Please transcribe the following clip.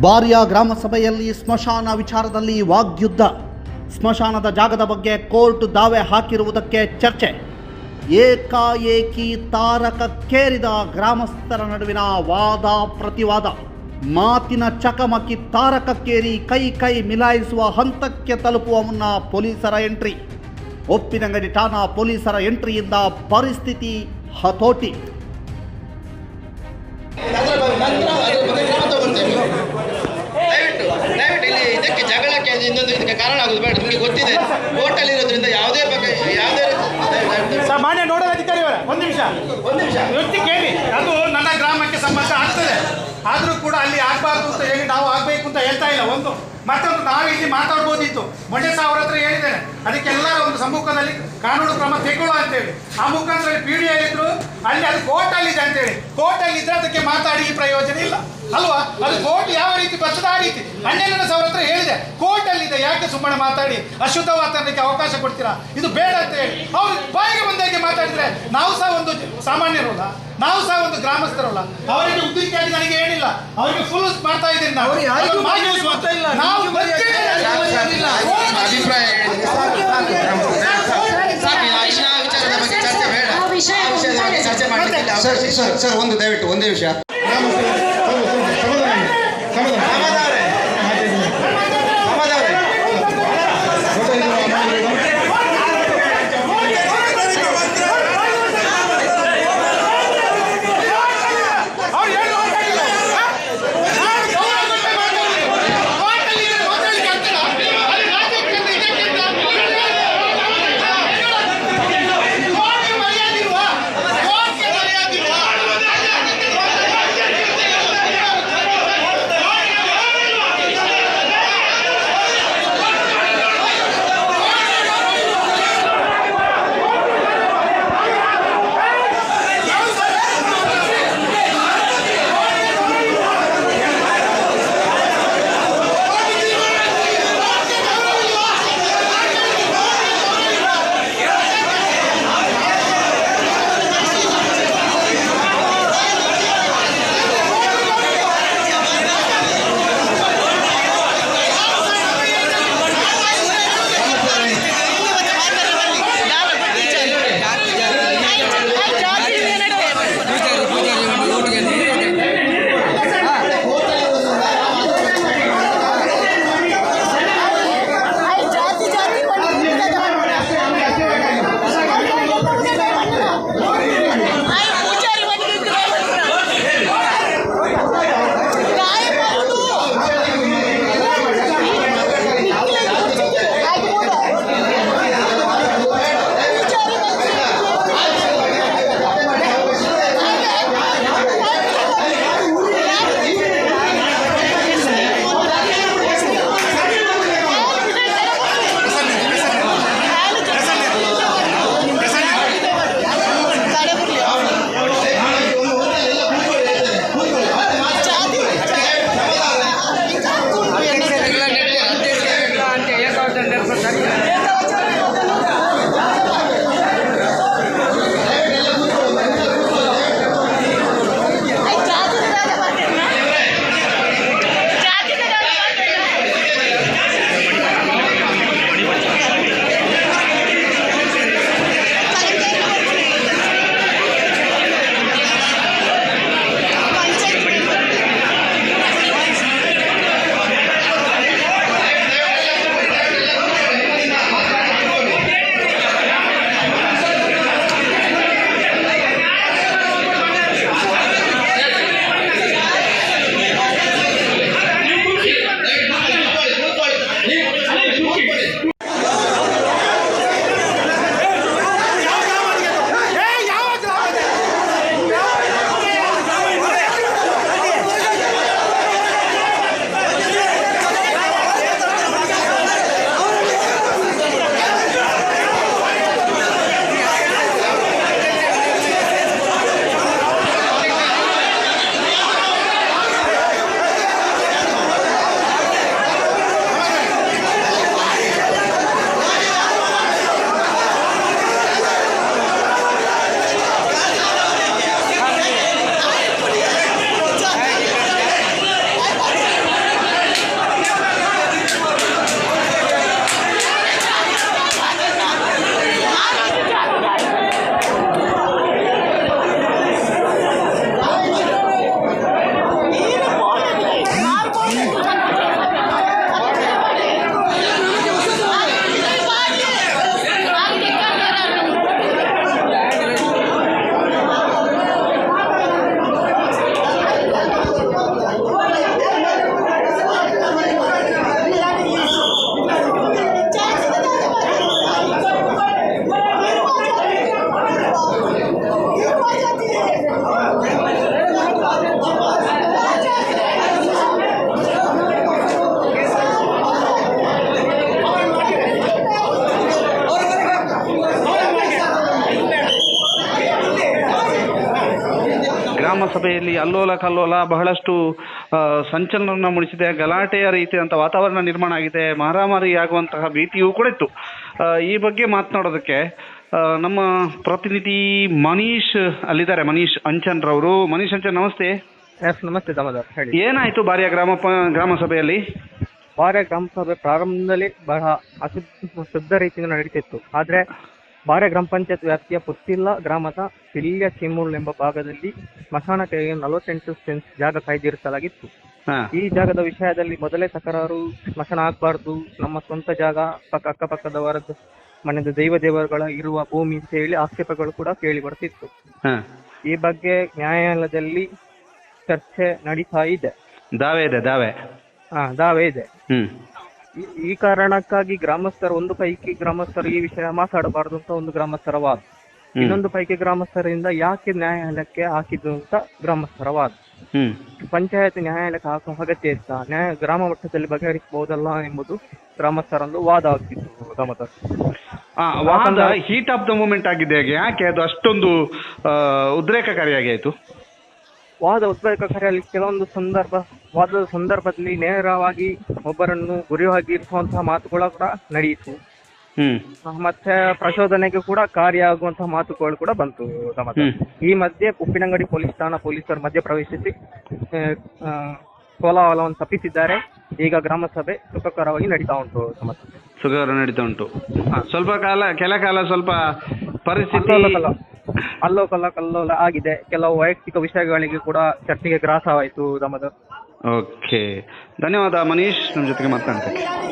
ಬಾರಿಯ ಗ್ರಾಮ ಸಭೆಯಲ್ಲಿ ಸ್ಮಶಾನ ವಿಚಾರದಲ್ಲಿ ವಾಗ್ಯುದ್ಧ. ಸ್ಮಶಾನದ ಜಾಗದ ಬಗ್ಗೆ ಕೋರ್ಟ್ ದಾವೆ ಹಾಕಿರುವುದಕ್ಕೆ ಚರ್ಚೆ. ಏಕಾಏಕಿ ತಾರಕಕ್ಕೇರಿದ ಗ್ರಾಮಸ್ಥರ ನಡುವಿನ ವಾದ ಪ್ರತಿವಾದ. ಮಾತಿನ ಚಕಮಕಿ ತಾರಕಕ್ಕೇರಿ ಕೈ ಕೈ ಮಿಲಾಯಿಸುವ ಹಂತಕ್ಕೆ ತಲುಪುವ ಮುನ್ನ ಪೊಲೀಸರ ಎಂಟ್ರಿ. ಒಪ್ಪಿನಂಗಡಿ ಠಾಣಾ ಪೊಲೀಸರ ಎಂಟ್ರಿಯಿಂದ ಪರಿಸ್ಥಿತಿ ಹತೋಟಿ. ಜಗಳಕ್ಕೆ ಇನ್ನೊಂದು ಇದಕ್ಕೆ ಕಾರಣ ಆಗೋದು ಬೇಡ ನಿಮಗೆ ಗೊತ್ತಿದೆ. ಹೋಟೆಲ್ ಇರೋದ್ರಿಂದ ಯಾವುದೇ ಬಗ್ಗೆ ಯಾವುದೇ ಸಾಮಾನ್ಯ ಅವರ ಒಂದು ನಿಮಿಷ. ಒಂದು ನಿಮಿಷ. ಕೇಳಿ ಅದು ನನ್ನ ಗ್ರಾಮಕ್ಕೆ ಸಂಬಂಧ ಆಗ್ತದೆ. ಆದರೂ ಕೂಡ ಅಲ್ಲಿ ಆಗಬಾರ್ದು ಅಂತ ಹೇಳಿ ನಾವು ಆಗಬೇಕು ಅಂತ ಹೇಳ್ತಾ ಇಲ್ಲ. ಒಂದು ಮತ್ತೊಂದು ನಾವು ಇಲ್ಲಿ ಮಾತಾಡ್ಬೋದಿತ್ತು. ಮೊನ್ನೆ ಸಹ ಅವ್ರ ಹತ್ರ ಹೇಳಿದ್ದೇನೆ. ಅದಕ್ಕೆಲ್ಲ ಒಂದು ಸಮ್ಮುಖದಲ್ಲಿ ಕಾನೂನು ಕ್ರಮ ತೆಗೊಳ್ಳುವ ಅಂತೇಳಿ ಆ ಮುಖಾಂತರ ಪಿ ಡಿ ಇದ್ರು ಅಲ್ಲಿ ಅದು ಕೋರ್ಟಲ್ಲಿದೆ ಅಂತೇಳಿ ಕೋರ್ಟಲ್ಲಿ ಇದ್ರೆ ಅದಕ್ಕೆ ಮಾತಾಡಿ ಪ್ರಯೋಜನ ಇಲ್ಲ. ಅಲ್ವಾ? ಅದು ಕೋರ್ಟ್ ಯಾವ ರೀತಿ ಬರ್ತದೆ ಆ ರೀತಿ. ಅಣ್ಣನ ಸಾವಿರ ಹತ್ರ ಹೇಳಿದೆ. ಕೋರ್ಟ್ ಇದೆ. ಯಾಕೆ ಸುಮ್ಮನೆ ಮಾತಾಡಿ? ಅಶುದ್ಧ ವಾತಾವರಣಕ್ಕೆ ಅವಕಾಶ ಕೊಡ್ತೀರಾ? ಇದು ಬೇಡ ಅಂತ ಹೇಳಿ. ಅವ್ರು ಬಾಯಿಗೆ ಬಂದಾಗೆ ಮಾತಾಡಿದ್ರೆ ನಾವು ಸಹ ಒಂದು ಸಾಮಾನ್ಯರಲ್ಲ. ನಾವು ಸಹ ಒಂದು ಗ್ರಾಮಸ್ಥರಲ್ಲ. ಅವರಿಗೆ ಉದ್ದಿಕ್ಕಾಗಿ ನನಗೆ ಏನಿಲ್ಲ. ಅವರಿಗೆ ಫುಲ್ ಮಾಡ್ತಾ ಇದ್ದೀನಿ ನಾನು. ಅವ್ರಿಗೆ ಯಾರಿಗೂ ಅವ್ರು ಮಾಹಿತಿ ಇಲ್ಲ. ನಾವು ಅಭಿಪ್ರಾಯ ಚರ್ಚೆ ಸರ್ ಸರ್ ಒಂದು ದಯವಿಟ್ಟು ಒಂದೇ ವಿಷಯ ಸಭೆಯಲ್ಲಿ ಅಲ್ಲೋಲ ಕಲ್ಲೋಲ ಬಹಳಷ್ಟು ಸಂಚಲನ ಮೂಡಿಸಿದೆ. ಗಲಾಟೆಯ ರೀತಿಯಾದಂಥ ವಾತಾವರಣ ನಿರ್ಮಾಣ ಆಗಿದೆ. ಮಾರಾಮಾರಿ ಆಗುವಂತಹ ಭೀತಿಯೂ ಕೂಡ ಇತ್ತು. ಈ ಬಗ್ಗೆ ಮಾತನಾಡೋದಕ್ಕೆ ನಮ್ಮ ಪ್ರತಿನಿಧಿ ಮನೀಶ್ ಅಲ್ಲಿದ್ದಾರೆ. ಮನೀಶ್ ಅಂಚನ್ ರವರು. ಮನೀಶ್ ಅಂಚನ್ ನಮಸ್ತೆ. ಎಸ್ ನಮಸ್ತೆ ದಾಮೋದರ್. ಹೇಳಿ. ಏನಾಯ್ತು ಬಾರಿಯ ಗ್ರಾಮ ಗ್ರಾಮ ಸಭೆಯಲ್ಲಿ? ಬಾರಿಯ ಗ್ರಾಮ ಸಭೆ ಪ್ರಾರಂಭದಲ್ಲಿ ಬಹಳ ಅಶುದ್ಧ ಶುದ್ಧ ರೀತಿಯಿಂದ ನಡೀತಿತ್ತು. ಆದ್ರೆ ಬಾರೆ ಗ್ರಾಮ ಪಂಚಾಯತ್ ವ್ಯಾಪ್ತಿಯ ಪುತ್ತಿಲ್ಲ ಗ್ರಾಮದ ಪಿಲ್ಯ ಚಿಮ್ಮುಳ್ ಎಂಬ ಭಾಗದಲ್ಲಿ ಸ್ಮಶಾನ ಕೈಗೆ ನಲವತ್ತೆಂಟು ಸೆನ್ಸ್ ಜಾಗ ಕಾಯ್ದಿರಿಸಲಾಗಿತ್ತು ಹಾ. ಈ ಜಾಗದ ವಿಷಯದಲ್ಲಿ ಮೊದಲೇ ತಕರಾರು ಸ್ಮಶಾನ ಆಗ್ಬಾರ್ದು ನಮ್ಮ ಸ್ವಂತ ಜಾಗ ಪಕ್ಕ ಅಕ್ಕಪಕ್ಕದವರದ್ದು ಮನೆದ ದೈವ ದೇವರುಗಳ ಇರುವ ಭೂಮಿ ಅಂತ ಹೇಳಿ ಆಕ್ಷೇಪಗಳು ಕೂಡ ಕೇಳಿ ಬರ್ತಿತ್ತು. ಹಾ. ಈ ಬಗ್ಗೆ ನ್ಯಾಯಾಲಯದಲ್ಲಿ ಚರ್ಚೆ ನಡೀತಾ ಇದೆ. ದಾವೆ ಇದೆ ದಾವೆ. ಹಾ ದಾವೆ ಇದೆ. ಹ್ಮ್. ಈ- ಈ ಕಾರಣಕ್ಕಾಗಿ ಗ್ರಾಮಸ್ಥರು ಒಂದು ಪೈಕಿ ಗ್ರಾಮಸ್ಥರು ಈ ವಿಷಯ ಮಾತಾಡಬಾರದು ಅಂತ ಒಂದು ಗ್ರಾಮಸ್ಥರ ವಾದ. ಇನ್ನೊಂದು ಪೈಕಿ ಗ್ರಾಮಸ್ಥರಿಂದ ಯಾಕೆ ನ್ಯಾಯಾಲಯಕ್ಕೆ ಹಾಕಿದ್ದು ಅಂತ ಗ್ರಾಮಸ್ಥರ ವಾದ. ಹ್ಮ್. ಪಂಚಾಯತ್ ನ್ಯಾಯಾಲಯಕ್ಕೆ ಹಾಕುವ ಅಗತ್ಯ ಇತ್ತ. ನ್ಯಾಯ ಗ್ರಾಮ ಮಟ್ಟದಲ್ಲಿ ಬಗೆಹರಿಸಬಹುದಲ್ಲ ಎಂಬುದು ಗ್ರಾಮಸ್ಥರೊಂದು ವಾದ ಆಗ್ತಿತ್ತು ದಾಮೋದರ್ ಆ, ವಾದ ಹೀಟ್ ಆಫ್ ದ ಮೂಮೆಂಟ್ ಆಗಿದೆ ಹೇಗೆ? ಯಾಕೆ ಅದು ಅಷ್ಟೊಂದು ಆ, ಉದ್ರೇಕಕಾರಿಯಾಗಿ ಆಯ್ತು? ವಾದ ಉದ್ವೇಗಕಾರಿಯಲ್ಲಿ ಕೆಲವೊಂದು ಸಂದರ್ಭ ವಾದದ ಸಂದರ್ಭದಲ್ಲಿ ನೇರವಾಗಿ ಒಬ್ಬರನ್ನು ಗುರಿಯಾಗಿ ಇರಿಸುವಂತಹ ಮಾತುಗಳು ಕೂಡ ನಡೆಯಿತು. ಮತ್ತೆ ಪ್ರಚೋದನೆಗೆ ಕೂಡ ಕಾರ್ಯ ಆಗುವಂತಹ ಮಾತುಗಳು ಕೂಡ ಬಂತು ಈ ಮಧ್ಯೆ ಉಪ್ಪಿನಂಗಡಿ ಪೊಲೀಸ್ ಠಾಣಾ ಪೊಲೀಸರು ಮಧ್ಯ ಪ್ರವೇಶಿಸಿ ಕೋಲಾಹಲವನ್ನು ತಪ್ಪಿಸಿದ್ದಾರೆ. ಈಗ ಗ್ರಾಮ ಸಭೆ ಸುಖಕರವಾಗಿ ನಡೀತಾ ಉಂಟು ಸುಖಕರ ನಡೀತಾ ಉಂಟು. ಸ್ವಲ್ಪ ಕಾಲ ಕೆಲ ಕಾಲ ಸ್ವಲ್ಪ ಪರಿಸ್ಥಿತಿ ಅಲ್ಲೋ ಕಲ್ಲ ಕಲ್ಲೋಲ ಆಗಿದೆ. ಕೆಲವು ವೈಯಕ್ತಿಕ ವಿಷಯಗಳಿಗೆ ಕೂಡ ಚರ್ಚೆಗೆ ಗ್ರಾಸವಾಯಿತು ದಾಮೋದರ್ ಓಕೆ. ಧನ್ಯವಾದ ಮನೀಶ್ ನಮ್ಮ ಜೊತೆಗೆ ಮಾತನಾಡ್ತೇನೆ